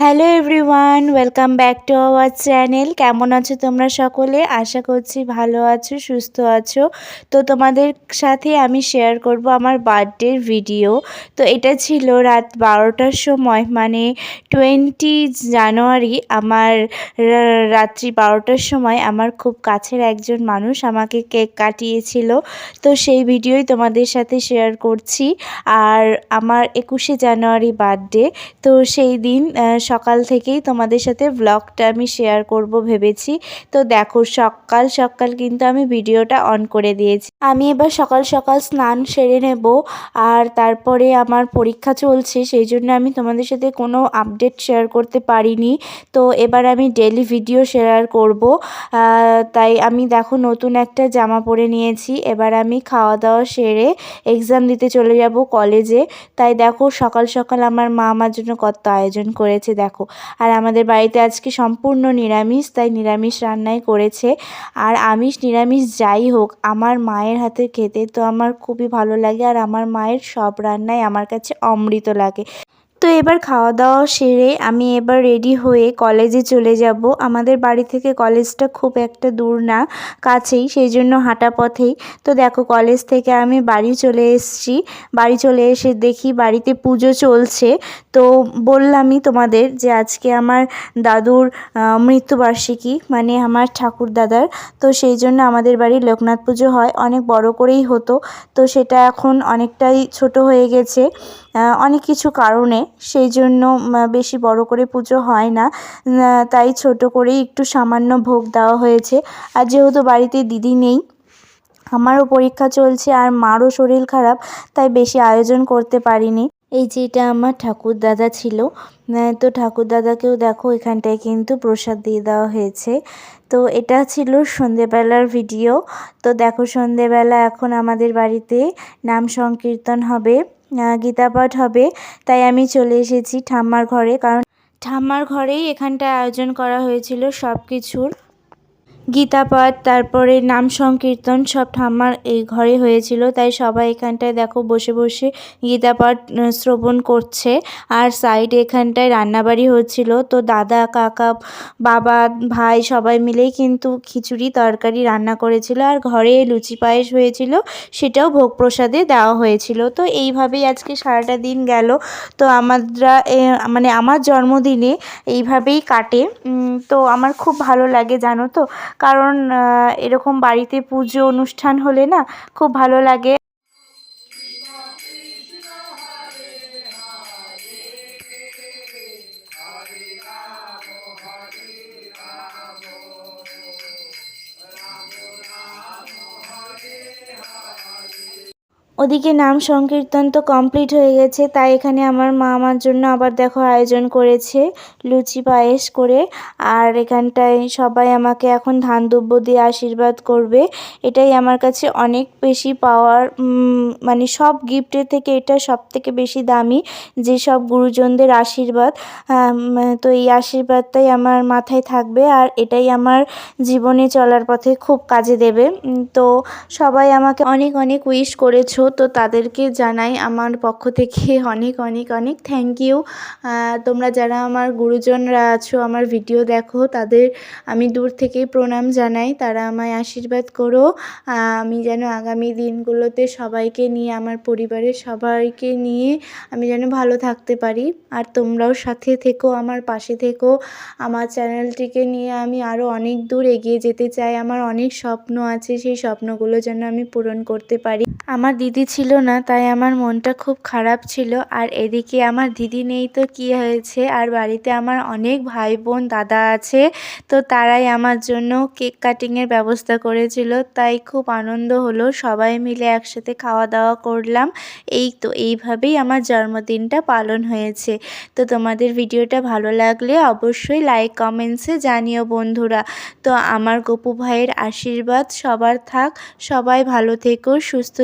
Hello everyone welcome back to our channel কেমন আছো তোমরা সকলে? আশা করছি ভালো আছো, সুস্থ আছো। তো তোমাদের সাথে আমি শেয়ার করব আমার বার্থডের ভিডিও তো এটা ছিল রাত বারোটার সময় মানে টোয়েন্টি জানুয়ারি আমার রাত্রি বারোটার সময় আমার খুব কাছের একজন মানুষ আমাকে কেক কাটিয়েছিল। তো সেই ভিডিওই তোমাদের সাথে শেয়ার করছি। আর আমার একুশে জানুয়ারি বার্থডে তো সেই দিন সকাল থেকেই তোমাদের সাথে ব্লগটা আমি শেয়ার করব ভেবেছি। তো দেখো, সকাল সকাল কিন্তু আমি ভিডিওটা অন করে দিয়েছি। আমি এবার সকাল সকাল স্নান সেরে নেব আর তারপরে আমার পরীক্ষা চলছে, সেই জন্য আমি তোমাদের সাথে কোনো আপডেট শেয়ার করতে পারিনি। তো এবার আমি ডেলি ভিডিও শেয়ার করব। তাই আমি দেখো নতুন একটা জামা পরে নিয়েছি। এবার আমি খাওয়া দাওয়া সেরে এক্সাম দিতে চলে যাব কলেজে তাই দেখো সকাল সকাল আমার মা আমার জন্য কত আয়োজন করেছে দেখো। আর আমাদের বাড়িতে আজকে সম্পূর্ণ নিরামিষ, তাই নিরামিষ রান্নাই করেছে। আর আমিষ, নিরামিষ যাই হোক, আমার মায়ের হাতে খেতে তো আমার খুবই ভালো লাগে, আর আমার মায়ের সব রান্নাই আমার কাছে অমৃত লাগে। এবার খাওয়া দাওয়া সেরে আমি এবার রেডি হয়ে কলেজে চলে যাব। আমাদের বাড়ি থেকে কলেজটা খুব একটা দূর না, কাছেই, সেই জন্য হাঁটা পথেই। তো দেখো কলেজ থেকে আমি বাড়ি চলে এসেছি। বাড়ি চলে এসে দেখি বাড়িতে পুজো চলছে। তো বললামই তোমাদের যে আজকে আমার দাদুর মৃত্যুবার্ষিকী মানে আমার ঠাকুর দাদার। তো সেই জন্য আমাদের বাড়ি লোকনাথ পুজো হয়। অনেক বড় করেই হতো। তো সেটা এখন অনেকটাই ছোট হয়ে গেছে। অনেক কিছু কারণে সেই জন্য বেশি বড় করে পুজো হয় না। তাই ছোট করেই একটু সামান্য ভোগ দেওয়া হয়েছে। আর যেহেতু বাড়িতে দিদি নেই, আমারও পরীক্ষা চলছে আর মারও শরীর খারাপ, তাই বেশি আয়োজন করতে পারিনি। এই যে এটা আমার ঠাকুর দাদা ছিল তো ঠাকুর দাদাকেও দেখো এখানটায় কিন্তু প্রসাদ দিয়ে দেওয়া হয়েছে। তো এটা ছিল সন্ধেবেলার ভিডিও। তো দেখো সন্ধেবেলা এখন আমাদের বাড়িতে নাম সংকীর্তন হবে। গীতা পাঠ হবে। তাই আমি চলে এসেছি ঠাম্মার ঘরে। কারণ ঠাম্মার ঘরেই এখানটা আয়োজন করা হয়েছিল সব কিছুর গীতা পাঠ তারপরে নাম সংকীর্তন সব ঠাম্মার এই ঘরে হয়েছিল। তাই সবাই এখানটায় দেখো বসে বসে গীতা পাঠ শ্রবণ করছে। আর সাইডে এখানটায় রান্নাবাড়ি হচ্ছিল। তো দাদা, কাকা, বাবা, ভাই সবাই মিলেই কিন্তু খিচুড়ি, তরকারি রান্না করেছিল। আর ঘরে লুচি পায়েস হয়েছিল, সেটাও ভোগ প্রসাদে দেওয়া হয়েছিল। তো এইভাবেই আজকে সারাটা দিন গেল। তো আমরা মানে আমার জন্মদিনে এইভাবেই কাটে। তো আমার খুব ভালো লাগে, জানো তো? কারণ এরকম বাড়িতে পুজো অনুষ্ঠান হলে না খুব ভালো লাগে। ওদিকে নাম সংকীর্তন তো কমপ্লিট হয়ে গেছে, তাই এখানে আমার মা আমার জন্য আবার দেখো আয়োজন করেছে, লুচি পায়েস করে। আর এখানটায় সবাই আমাকে এখন ধান দুব্য দিয়ে আশীর্বাদ করবে, এটাই আমার কাছে অনেক বেশি পাওয়ার মানে সব গিফটের থেকে এটা সব থেকে বেশি দামি, যে সব গুরুজনদের আশীর্বাদ। তো এই আশীর্বাদটাই আমার মাথায় থাকবে আর এটাই আমার জীবনে চলার পথে খুব কাজে দেবে। তো সবাই আমাকে অনেক অনেক উইশ করেছ তো তাদেরকে জানাই আমার পক্ষ থেকে অনেক অনেক অনেক থ্যাংক ইউ তোমরা যারা আমার গুরুজনরা আছো, আমার ভিডিও দেখো, তাদের আমি দূর থেকেই প্রণাম জানাই। তারা আমায় আশীর্বাদ করো। আমি যেন আগামী দিনগুলোতে সবাইকে নিয়ে, আমার পরিবারের সবাইকে নিয়ে আমি যেন ভালো থাকতে পারি। আর তোমরাও সাথে থেকো, আমার পাশে থেকো। আমার চ্যানেলটিকে নিয়ে আমি আরও অনেক দূর এগিয়ে যেতে চাই। আমার অনেক স্বপ্ন আছে, সেই স্বপ্নগুলো যেন আমি পূরণ করতে পারি। আমার দিদি ছিল না, তাই আমার মনটা খুব খারাপ ছিল। আর এদিকে আমার দিদি নেই তো কি হয়েছে? আর বাড়িতে আমার অনেক ভাই বোন দাদা আছে, তো তারাই আমার জন্য কেক কাটিংয়ের ব্যবস্থা করেছিল। তাই খুব আনন্দ হলো, সবাই মিলে একসাথে খাওয়া দাওয়া করলাম। এই তো, এইভাবেই আমার জন্মদিনটা পালন হয়েছে। তো তোমাদের ভিডিওটা ভালো লাগলে অবশ্যই লাইক কমেন্টসে জানিও বন্ধুরা। তো আমার গপু ভাইয়ের আশীর্বাদ সবার থাক, সবাই ভালো থেকো, সুস্থ